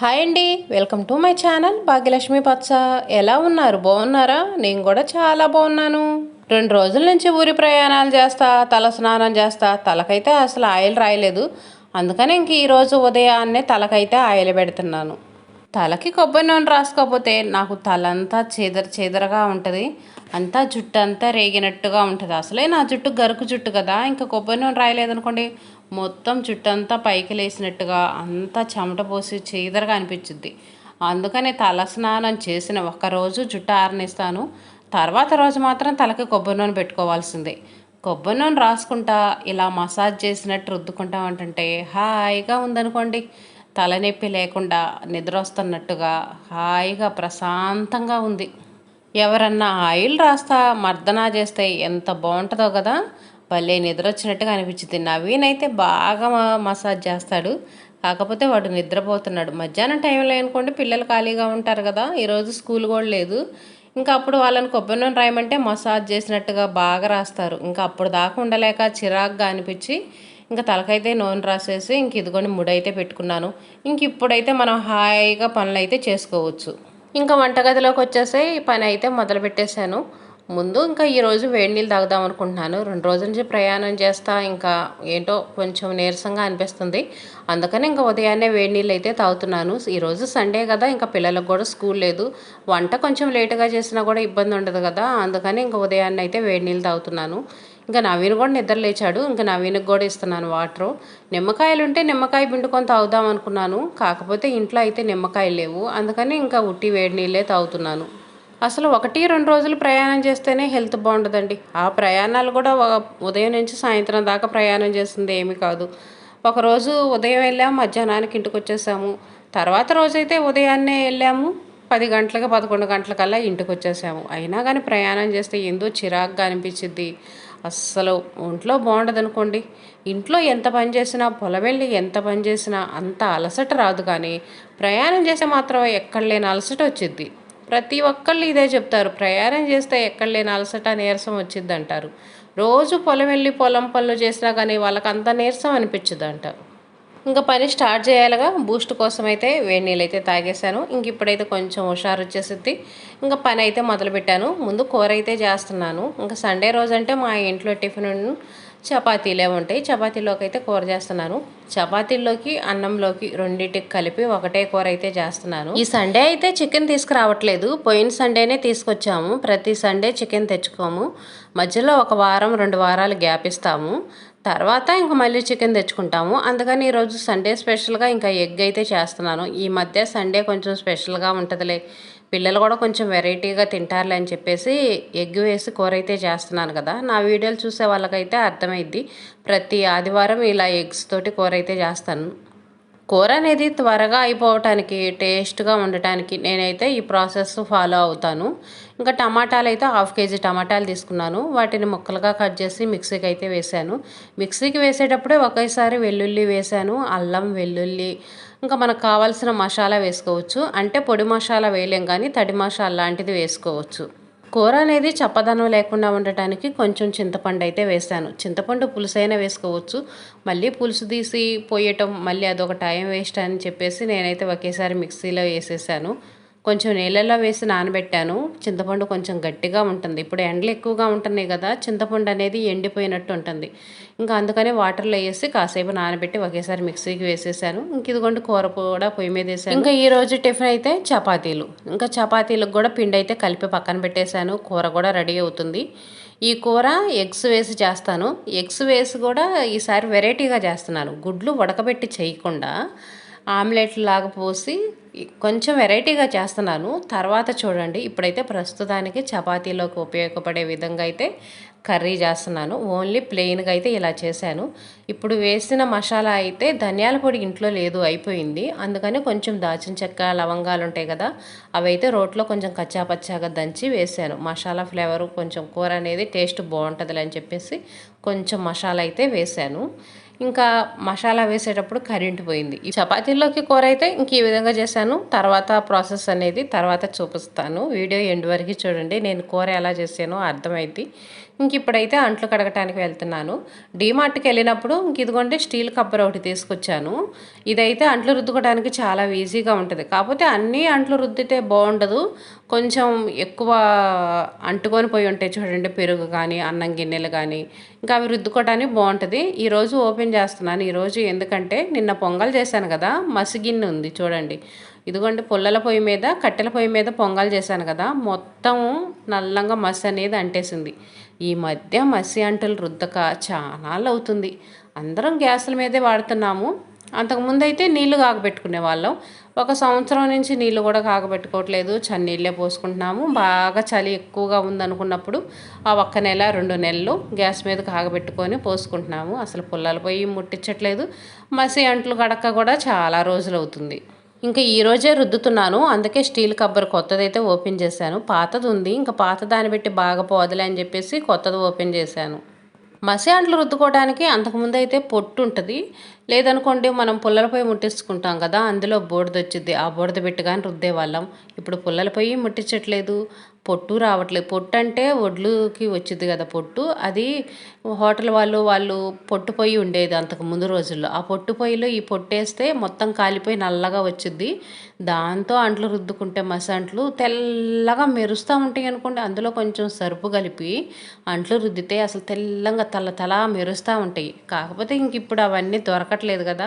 Hi అండి. Welcome to my channel Bhagyalakshmi పచ్చ. ఎలా ఉన్నారు? బాగున్నారా? నేను కూడా చాలా బాగున్నాను. రెండు రోజుల నుంచి ఊరి ప్రయాణాలు చేస్తా తల స్నానం చేస్తా. తలకైతే అసలు ఆయిల్ రాయలేదు. అందుకని ఇంక ఈరోజు ఉదయాన్నే తలకైతే ఆయిల్ పెడుతున్నాను. తలకి కొబ్బరి నూనె రాసుకోకపోతే నాకు తలంతా చీదర చీదరగా ఉంటుంది. అంతా జుట్టు అంతా రేగినట్టుగా ఉంటుంది. అసలే నా జుట్టు గరుకు జుట్టు కదా. ఇంకా కొబ్బరి నూనె రాయలేదనుకోండి మొత్తం జుట్టంతా పైకి లేసినట్టుగా అంతా చెమట పోసి చీదరగా అనిపించుద్ది. అందుకని తల స్నానం చేసిన ఒక్కరోజు జుట్టు ఆరనిస్తాను. తర్వాత రోజు మాత్రం తలకి కొబ్బరి నూనె పెట్టుకోవాల్సిందే. కొబ్బరి నూనె రాసుకుంటా ఇలా మసాజ్ చేసినట్టు రుద్దుకుంటా హాయిగా ఉందనుకోండి. తలనొప్పి లేకుండా నిద్ర వస్తున్నట్టుగా హాయిగా ప్రశాంతంగా ఉంది. ఎవరన్నా ఆయిల్ రాస్తా మర్దనా చేస్తే ఎంత బాగుంటుందో కదా. భలే నిద్ర వచ్చినట్టుగా అనిపించింది నవీన్ అయితే బాగా మసాజ్ చేస్తాడు. కాకపోతే వాడు నిద్రపోతున్నాడు. మధ్యాహ్నం టైంలో అనుకోండి పిల్లలు ఖాళీగా ఉంటారు కదా ఈరోజు స్కూల్ కూడా లేదు. ఇంకా అప్పుడు వాళ్ళని కొబ్బరి నూనె రాయమంటే మసాజ్ చేసినట్టుగా బాగా రాస్తారు. ఇంకా అప్పుడు దాకా ఉండలేక చిరాగ్గా అనిపించి ఇంకా తలకైతే నూనె రాసేసి ఇంక ఇదిగోండి ముడైతే పెట్టుకున్నాను. ఇంక ఇప్పుడైతే మనం హాయిగా పనులు అయితే చేసుకోవచ్చు. ఇంకా వంటగదిలోకి వచ్చేసి ఈ పని అయితే మొదలు పెట్టేశాను ముందు ఇంకా ఈరోజు వేడి నీళ్ళు తాగుదాం అనుకుంటున్నాను. రెండు రోజుల నుంచి ప్రయాణం చేస్తా ఇంకా ఏంటో కొంచెం నీరసంగా అనిపిస్తుంది. అందుకని ఇంకా ఉదయాన్నే వేడి నీళ్ళు అయితే తాగుతున్నాను. ఈరోజు సండే కదా ఇంకా పిల్లలకు కూడా స్కూల్ లేదు. వంట కొంచెం లేటుగా చేసినా కూడా ఇబ్బంది ఉండదు కదా అందుకని ఇంకా ఉదయాన్నే అయితే వేడి నీళ్ళు తాగుతున్నాను. ఇంకా నవీన్ కూడా నిద్ర లేచాడు ఇంకా నవీన్కి కూడా ఇస్తున్నాను వాటర్. నిమ్మకాయలు ఉంటే నిమ్మకాయ పిండుకొని తాగుదాం అనుకున్నాను. కాకపోతే ఇంట్లో అయితే నిమ్మకాయలు లేవు అందుకని ఇంకా ఉట్టి వేడి నీళ్ళే తాగుతున్నాను. అసలు ఒకటి రెండు రోజులు ప్రయాణం చేస్తేనే హెల్త్ బాగుంటుందండి ఆ ప్రయాణాలు కూడా ఉదయం నుంచి సాయంత్రం దాకా ప్రయాణం చేస్తుంది ఏమీ కాదు. ఒకరోజు ఉదయం వెళ్ళాము మధ్యాహ్నానికి ఇంటికి వచ్చేసాము. తర్వాత రోజైతే ఉదయాన్నే వెళ్ళాము పది గంటలకు పదకొండు గంటలకల్లా ఇంటికి వచ్చేసాము. అయినా కానీ ప్రయాణం చేస్తే ఏందో చిరాగ్గా అనిపించింది అస్సలు ఒంట్లో బాగుండదు అనుకోండి ఇంట్లో ఎంత పని చేసినా పొలం వెళ్ళి ఎంత పని చేసినా అంత అలసట రాదు కానీ ప్రయాణం చేస్తే మాత్రం ఎక్కడ లేని అలసట వచ్చింది ప్రతి ఒక్కళ్ళు ఇదే చెప్తారు. ప్రయాణం చేస్తే ఎక్కడ లేని అలసట నీరసం వచ్చింది అంటారు రోజు పొలం వెళ్ళి పొలం పనులు చేసినా కానీ వాళ్ళకి అంత నీరసం అనిపించదు అంటారు ఇంకా పని స్టార్ట్ చేయాలిగా. బూస్ట్ కోసం అయితే వేడి నీళ్ళు అయితే తాగేశాను. ఇంక ఇప్పుడైతే కొంచెం హుషారు వచ్చేసిద్ది. ఇంకా పని అయితే మొదలుపెట్టాను. ముందు కూర అయితే చేస్తున్నాను. ఇంకా సండే రోజు అంటే మా ఇంట్లో టిఫిన్ చపాతీలే ఉంటాయి. చపాతీలోకి అయితే కూర చేస్తున్నాను. చపాతీల్లోకి అన్నంలోకి రెండింటికి కలిపి ఒకటే కూర అయితే చేస్తున్నాను. ఈ సండే అయితే చికెన్ తీసుకురావట్లేదు. పోయిన సండేనే తీసుకొచ్చాము. ప్రతి సండే చికెన్ తెచ్చుకోము. మధ్యలో ఒక వారం రెండు వారాలు గ్యాప్ ఇస్తాము. తర్వాత ఇంకా మళ్ళీ చికెన్ తెచ్చుకుంటాము. అందుకని ఈరోజు సండే స్పెషల్గా ఇంకా ఎగ్ అయితే చేస్తున్నాను. ఈ మధ్య సండే కొంచెం స్పెషల్గా ఉంటుందిలే. పిల్లలు కూడా కొంచెం వెరైటీగా తింటారులే అని చెప్పేసి ఎగ్ వేసి కూర అయితే చేస్తున్నాను కదా. నా వీడియోలు చూసే వాళ్ళకైతే అర్థమైద్ది. ప్రతి ఆదివారం ఇలా ఎగ్స్ తోటి కూర అయితే చేస్తాను. కూర అనేది త్వరగా అయిపోవటానికి టేస్ట్గా ఉండటానికి నేనైతే ఈ ప్రాసెస్ ఫాలో అవుతాను. ఇంకా టమాటాలు అయితే హాఫ్ కేజీ టమాటాలు తీసుకున్నాను. వాటిని ముక్కలుగా కట్ చేసి మిక్సీకి అయితే వేశాను మిక్సీకి వేసేటప్పుడే ఒకేసారి వెల్లుల్లి వేశాను అల్లం వెల్లుల్లి ఇంకా మనకు కావాల్సిన మసాలా వేసుకోవచ్చు. అంటే పొడి మసాలా వేయలేం కానీ తడి మసాలా లాంటిది వేసుకోవచ్చు. కూర అనేది చప్పదనం లేకుండా ఉండటానికి కొంచెం చింతపండు అయితే వేసాను చింతపండు పులుసు అయినా వేసుకోవచ్చు. మళ్ళీ పులుసు తీసి పోయటం మళ్ళీ అదొక టైం వేస్ట్ అని చెప్పేసి నేనైతే ఒకేసారి మిక్సీలో వేసేసాను. కొంచెం నీళ్ళల్లో వేసి నానబెట్టాను. చింతపండు కొంచెం గట్టిగా ఉంటుంది. ఇప్పుడు ఎండలు ఎక్కువగా ఉంటున్నాయి కదా చింతపండు అనేది ఎండిపోయినట్టు ఉంటుంది. ఇంకా అందుకనే వాటర్లో వేసి కాసేపు నానబెట్టి ఒకేసారి మిక్సీకి వేసేసాను. ఇంక ఇదిగోండి కూర కూడా పొయ్యి మీద వేసాను. ఇంకా ఈ రోజు టిఫిన్ అయితే చపాతీలు. ఇంకా చపాతీలకు కూడా పిండి అయితే కలిపి పక్కన పెట్టేశాను. కూర కూడా రెడీ అవుతుంది. ఈ కూర ఎగ్స్ వేసి చేస్తాను. ఎగ్స్ వేసి కూడా ఈసారి వెరైటీగా చేస్తున్నాను. గుడ్లు ఉడకబెట్టి చేయకుండా ఆమ్లెట్ లాగా పోసి కొంచెం వెరైటీగా చేస్తున్నాను. తర్వాత చూడండి ఇప్పుడైతే ప్రస్తుతానికి చపాతీలోకి ఉపయోగపడే విధంగా అయితే కర్రీ చేస్తున్నాను. ఓన్లీ ప్లెయిన్గా అయితే ఇలా చేశాను. ఇప్పుడు వేసిన మసాలా అయితే ధనియాల పొడి ఇంట్లో లేదు అయిపోయింది. అందుకని కొంచెం దాచిన చెక్క లవంగాలు ఉంటాయి కదా అవి అయితే రోట్లో కొంచెం కచ్చా పచ్చాగా దంచి వేసాను మసాలా ఫ్లేవర్ కొంచెం కూర అనేది టేస్ట్ బాగుంటుంది అని చెప్పేసి కొంచెం మసాలా అయితే వేసాను ఇంకా మసాలా వేసేటప్పుడు కరెంట్ పోయింది. ఈ చపాతీల్లోకి కూర అయితే ఇంక ఈ విధంగా చేశాను. తర్వాత ప్రాసెస్ అనేది తర్వాత చూపిస్తాను. వీడియో ఎండ్ వరకు చూడండి. నేను కూర ఎలా చేసానో అర్థమైంది ఇంక ఇప్పుడైతే అంట్లు కడగటానికి వెళ్తున్నాను. డీమార్ట్కి వెళ్ళినప్పుడు ఇంక ఇదిగోండి స్టీల్ కబ్బర్ ఒకటి తీసుకొచ్చాను. ఇదైతే అంట్లు రుద్దుకోవడానికి చాలా ఈజీగా ఉంటుంది. కాకపోతే అన్నీ అంట్లు రుద్దితే బాగుండదు. కొంచెం ఎక్కువ అంటుకొని పోయి ఉంటాయి చూడండి పెరుగు కానీ అన్నం గిన్నెలు కానీ ఇంకా అవి రుద్దుకోవడానికి బాగుంటుంది. ఈరోజు ఓపెన్ చేస్తున్నాను. ఈరోజు ఎందుకంటే నిన్న పొంగల్ చేశాను కదా మసి గిన్నె ఉంది చూడండి. ఇదిగోండి పుల్లల పొయ్యి మీద కట్టెల పొయ్యి మీద పొంగల్ చేశాను కదా మొత్తం నల్లంగా మసి అనేది అంటేసింది. ఈ మధ్య మసి అంటలు రుద్దక చాలా అవుతుంది. అందరం గ్యాసుల మీదే వాడుతున్నాము. అంతకుముందు అయితే నీళ్ళు కాగబెట్టుకునే వాళ్ళం. ఒక సంవత్సరం నుంచి నీళ్ళు కూడా కాగబెట్టుకోవట్లేదు. చన్నీళ్ళే పోసుకుంటున్నాము. బాగా చలి ఎక్కువగా ఉందనుకున్నప్పుడు ఆ ఒక్క నెల రెండు నెలలు గ్యాస్ మీద కాగబెట్టుకొని పోసుకుంటున్నాము. అసలు పుల్లలు పోయి ముట్టించట్లేదు. మసి అంట్లు గడక కూడా చాలా రోజులు అవుతుంది. ఇంకా ఈ రోజే రుద్దుతున్నాను. అందుకే స్టీల్ కబ్బర్ కొత్తదైతే ఓపెన్ చేశాను. పాతది ఉంది. ఇంకా పాత దాన్ని పెట్టి బాగా పోదలే అని చెప్పేసి కొత్తది ఓపెన్ చేశాను. మసి అంట్లు రుద్దుకోవడానికి అంతకుముందు అయితే పొట్టు ఉంటుంది. లేదనుకోండి మనం పుల్లలపై ముట్టించుకుంటాం కదా అందులో బూడిద వచ్చింది ఆ బూడిద పెట్టి కానీ రుద్దేవాళ్ళం. ఇప్పుడు పుల్లలపై ముట్టించట్లేదు. పొట్టు రావట్లేదు పొట్టు అంటే ఒడ్లుకి వచ్చింది కదా పొట్టు. అది హోటల్ వాళ్ళు వాళ్ళు పొట్టు పొయ్యి ఉండేది అంతకు ముందు రోజుల్లో. ఆ పొట్టు పొయ్యిలో ఈ పొట్టేస్తే మొత్తం కాలిపోయి నల్లగా వచ్చింది దాంతో అంట్లు రుద్దుకుంటే మసి అంట్లు తెల్లగా మెరుస్తూ ఉంటాయి అనుకోండి. అందులో కొంచెం సరుపు కలిపి అంట్లు రుద్దితే అసలు తెల్లంగా తల తల మెరుస్తూ ఉంటాయి. కాకపోతే ఇంక ఇప్పుడు అవన్నీ దొరకట్లేదు కదా.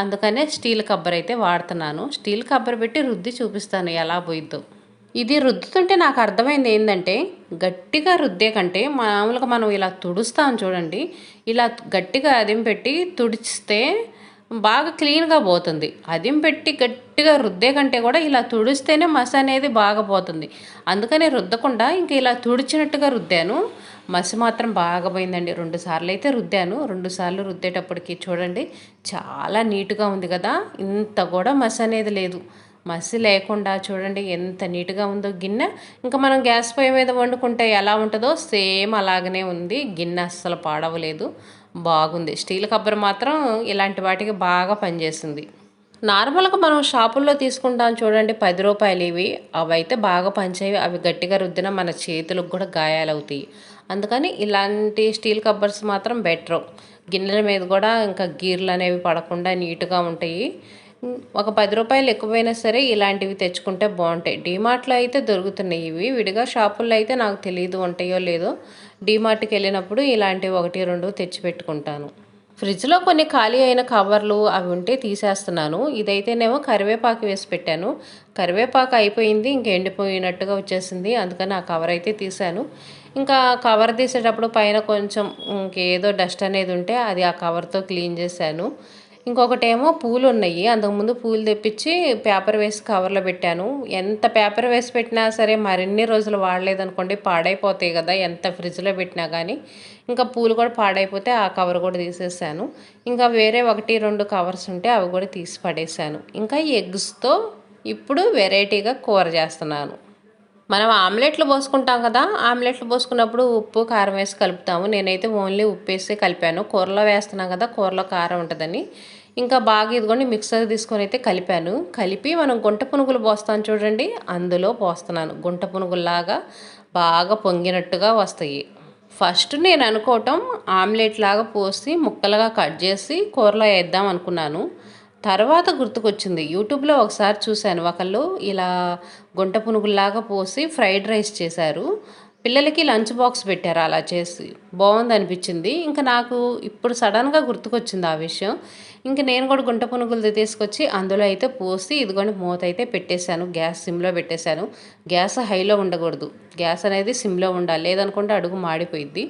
అందుకనే స్టీల్ కబ్బర్ అయితే వాడుతున్నాను. స్టీల్ కబ్బర్ పెట్టి రుద్ది చూపిస్తాను ఎలా పోయిద్దో. ఇది రుద్దుతుంటే నాకు అర్థమైంది ఏంటంటే గట్టిగా రుద్దే కంటే మామూలుగా మనం ఇలా తుడుస్తాం చూడండి ఇలా గట్టిగా అదిం పెట్టి తుడిస్తే బాగా క్లీన్గా పోతుంది. అదిం పెట్టి గట్టిగా రుద్దే కంటే కూడా ఇలా తుడిస్తేనే మస అనేది బాగా పోతుంది. అందుకని రుద్దకుండా ఇంకా ఇలా తుడిచినట్టుగా రుద్దాను. మసి మాత్రం బాగా పోయిందండి. రెండు సార్లు అయితే రుద్దాను. రెండు సార్లు రుద్దేటప్పటికి చూడండి చాలా నీట్గా ఉంది కదా? ఇంత కూడా మస అనేది లేదు. మసి లేకుండా చూడండి ఎంత నీట్గా ఉందో గిన్నె. ఇంకా మనం గ్యాస్ పొయ్యి మీద వండుకుంటే ఎలా ఉంటుందో సేమ్ అలాగనే ఉంది. గిన్నె అస్సలు పాడవలేదు. బాగుంది. స్టీల్ కబ్బర్ మాత్రం ఇలాంటి వాటికి బాగా పనిచేసింది నార్మల్గా మనం షాపుల్లో తీసుకుంటాం చూడండి పది రూపాయలు ఇవి. అవైతే బాగా పనిచేవి అవి గట్టిగా రుద్దిన మన చేతులకు కూడా గాయాలవుతాయి. అందుకని ఇలాంటి స్టీల్ కబ్బర్స్ మాత్రం బెటర్. గిన్నెల మీద కూడా ఇంకా గీర్లు అనేవి పడకుండా నీట్గా ఉంటాయి. ఒక పది రూపాయలు ఎక్కువైనా సరే ఇలాంటివి తెచ్చుకుంటే బాగుంటాయి. డీమార్ట్లో అయితే దొరుకుతున్నాయి ఇవి. విడిగా షాపుల్లో అయితే నాకు తెలియదు ఉంటాయో లేదో. డీమార్ట్కి వెళ్ళినప్పుడు ఇలాంటివి ఒకటి రెండు తెచ్చి పెట్టుకుంటాను. ఫ్రిడ్జ్లో కొన్ని ఖాళీ అయిన కవర్లు అవి ఉంటే తీసేస్తున్నాను. ఇదైతేనేమో కరివేపాకు వేసి పెట్టాను. కరివేపాకు అయిపోయింది ఇంక ఎండిపోయినట్టుగా వచ్చేసింది. అందుకని ఆ కవర్ అయితే తీసాను ఇంకా కవర్ తీసేటప్పుడు పైన కొంచెం ఇంకేదో డస్ట్ అనేది ఉంటే అది ఆ కవర్తో క్లీన్ చేశాను. ఇంకొకటేమో పూలు ఉన్నాయి అంతకుముందు పూలు తెప్పించి పేపర్ వేసి కవర్లో పెట్టాను. ఎంత పేపర్ వేసి పెట్టినా సరే మరిన్ని రోజులు వాడలేదనుకోండి పాడైపోతాయి కదా ఎంత ఫ్రిడ్జ్లో పెట్టినా కానీ ఇంకా పూలు కూడా పాడైపోతే ఆ కవర్ కూడా తీసేసాను. ఇంకా వేరే ఒకటి రెండు కవర్స్ ఉంటే అవి కూడా తీసి పడేసాను. ఇంకా ఎగ్స్తో ఇప్పుడు వెరైటీగా కూర చేస్తున్నాను. మనం ఆమ్లెట్లు పోసుకుంటాం కదా ఆమ్లెట్లు పోసుకున్నప్పుడు ఉప్పు కారం వేసి కలుపుతాము. నేనైతే ఓన్లీ ఉప్పు వేసి కలిపాను. కూరలో వేస్తున్నాం కదా కూరలో కారం ఉంటుందని. ఇంకా బాగా ఇదిగోండి మిక్సర్ తీసుకొని అయితే కలిపాను. కలిపి మనం గుంట పునుగులు పోస్తాను చూడండి అందులో పోస్తున్నాను. గుంట పునుగుల్లాగా బాగా పొంగినట్టుగా వస్తాయి. ఫస్ట్ నేను అనుకోవటం ఆమ్లెట్ లాగా పోసి ముక్కలుగా కట్ చేసి కూరలో వేద్దాం అనుకున్నాను. తర్వాత గుర్తుకొచ్చింది. యూట్యూబ్లో ఒకసారి చూశాను. ఒకళ్ళు ఇలా గుంట పునుగుల్లాగా పోసి ఫ్రైడ్ రైస్ చేశారు. పిల్లలకి లంచ్ బాక్స్ పెట్టారు అలా చేసి. బాగుంది అనిపించింది ఇంకా నాకు ఇప్పుడు సడన్గా గుర్తుకొచ్చింది ఆ విషయం. ఇంక నేను కూడా గుంట పునుగులు తీసుకొచ్చి అందులో అయితే పోసి ఇదిగోండి మూత అయితే పెట్టేశాను. గ్యాస్ సిమ్లో పెట్టేశాను. గ్యాస్ హైలో ఉండకూడదు. గ్యాస్ అనేది సిమ్లో ఉండాలి. లేదనుకుంటే అడుగు మాడిపోయిద్ది.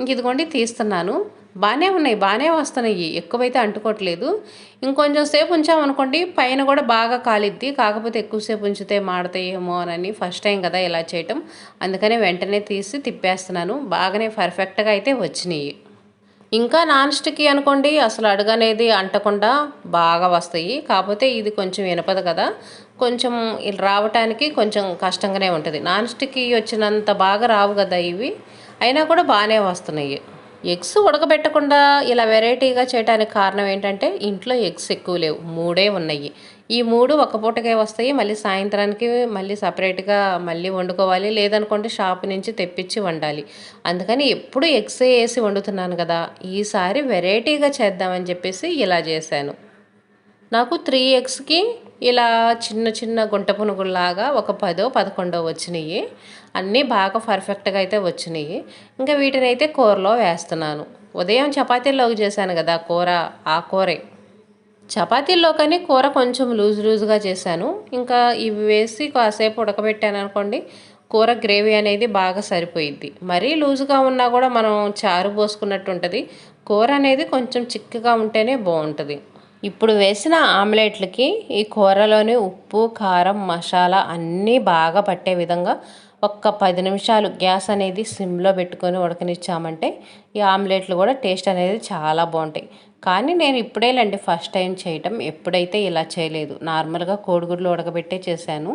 ఇంక ఇదిగోండి తీస్తున్నాను. బాగానే ఉన్నాయి బాగానే వస్తున్నాయి. ఎక్కువైతే అంటుకోవట్లేదు. ఇంకొంచెం సేపు ఉంచామనుకోండి పైన కూడా బాగా కాలిద్ది. కాకపోతే ఎక్కువసేపు ఉంచితే మాడతాయేమో అని ఫస్ట్ టైం కదా ఇలా చేయటం. అందుకనే వెంటనే తీసి తిప్పేస్తున్నాను. బాగానే పర్ఫెక్ట్గా అయితే వచ్చినాయి. ఇంకా నాన్ స్టిక్ అనుకోండి అసలు అడుగనేది అంటకుండా బాగా వస్తాయి. కాకపోతే ఇది కొంచెం వినపదు కదా. కొంచెం ఇలా రావటానికి కొంచెం కష్టంగానే ఉంటుంది. నాన్ స్టిక్ వచ్చినంత బాగా రావు కదా ఇవి. అయినా కూడా బాగానే వస్తున్నాయి. ఎగ్స్ ఉడకబెట్టకుండా ఇలా వెరైటీగా చేయడానికి కారణం ఏంటంటే ఇంట్లో ఎగ్స్ ఎక్కువ లేవు మూడే ఉన్నాయి. ఈ మూడు ఒక పూటకే వస్తాయి మళ్ళీ సాయంత్రానికి మళ్ళీ సపరేట్గా మళ్ళీ వండుకోవాలి లేదనుకోండి షాప్ నుంచి తెప్పించి వండాలి. అందుకని ఎప్పుడు ఎగ్స్ వేసి వండుతున్నాను కదా ఈసారి వెరైటీగా చేద్దామని చెప్పేసి ఇలా చేశాను. నాకు త్రీ ఎగ్స్కి ఇలా చిన్న చిన్న గుంట పునుగుల్లాగా ఒక పదో పదకొండో వచ్చినాయి. అన్నీ బాగా పర్ఫెక్ట్గా అయితే వచ్చినాయి. ఇంకా వీటిని అయితే కూరలో వేస్తున్నాను. ఉదయం చపాతీల్లోకి చేశాను కదా కూర ఆ కూరే. చపాతీల్లో కానీ కూర కొంచెం లూజ్ లూజ్గా చేశాను. ఇంకా ఇవి వేసి కాసేపు ఉడకబెట్టాను అనుకోండి కూర గ్రేవీ అనేది బాగా సరిపోయిద్ది. మరీ లూజ్గా ఉన్నా కూడా మనం చారు పోసుకున్నట్టు ఉంటుంది కూర అనేది కొంచెం చిక్కగా ఉంటేనే బాగుంటుంది ఇప్పుడు వేసిన ఆమ్లెట్లకి ఈ కూరలోని ఉప్పు కారం మసాలా అన్నీ బాగా పట్టే విధంగా ఒక్క పది నిమిషాలు గ్యాస్ అనేది సిమ్లో పెట్టుకొని ఉడకనిచ్చామంటే ఈ ఆమ్లెట్లు కూడా టేస్ట్ అనేది చాలా బాగుంటాయి. కానీ నేను ఇప్పుడేలండి ఫస్ట్ టైం చేయటం ఎప్పుడైతే ఇలా చేయలేదు. నార్మల్గా కోడిగుడ్లు ఉడకబెట్టే చేశాను.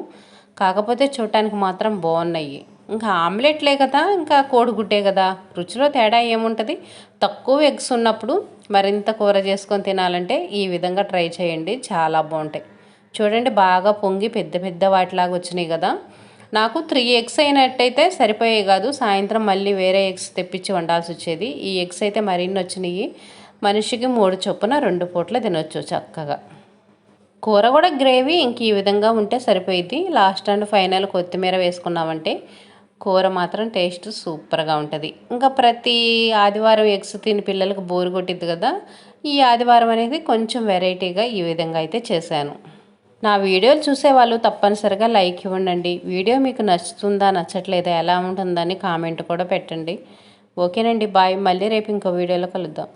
కాకపోతే చూడటానికి మాత్రం బాగున్నాయి. ఇంకా ఆమ్లెట్లే కదా ఇంకా కోడిగుడ్డే కదా. రుచిలో తేడా ఏముంటుంది? తక్కువ ఎగ్స్ ఉన్నప్పుడు మరింత కూర చేసుకొని తినాలంటే ఈ విధంగా ట్రై చేయండి. చాలా బాగుంటాయి. చూడండి బాగా పొంగి పెద్ద పెద్ద వాటిలాగా వచ్చినాయి కదా. నాకు త్రీ ఎగ్స్ అయినట్టయితే సరిపోయే కాదు. సాయంత్రం మళ్ళీ వేరే ఎగ్స్ తెప్పించి వండాల్సి వచ్చేది. ఈ ఎగ్స్ అయితే మరిన్ని వచ్చినాయి. మనిషికి మూడు చొప్పున రెండు పూట్ల తినొచ్చు చక్కగా. కూర కూడా గ్రేవీ. ఇంక ఈ విధంగా ఉంటే సరిపోయిద్ది. లాస్ట్ అండ్ ఫైనల్ కొత్తిమీర వేసుకున్నామంటే కూర మాత్రం టేస్ట్ సూపర్గా ఉంటుంది. ఇంకా ప్రతి ఆదివారం ఎగ్స్ తిని పిల్లలకు బోరు కొట్టిద్ది కదా ఈ ఆదివారం అనేది కొంచెం వెరైటీగా ఈ విధంగా అయితే చేశాను. నా వీడియోలు చూసే వాళ్ళు తప్పనిసరిగా లైక్ ఇవ్వండి వీడియో మీకు నచ్చుతుందా నచ్చట్లేదా ఎలా ఉంటుందని కామెంట్ కూడా పెట్టండి. ఓకేనండి బాయ్. మళ్ళీ రేపు ఇంకో వీడియోలో కలుద్దాం.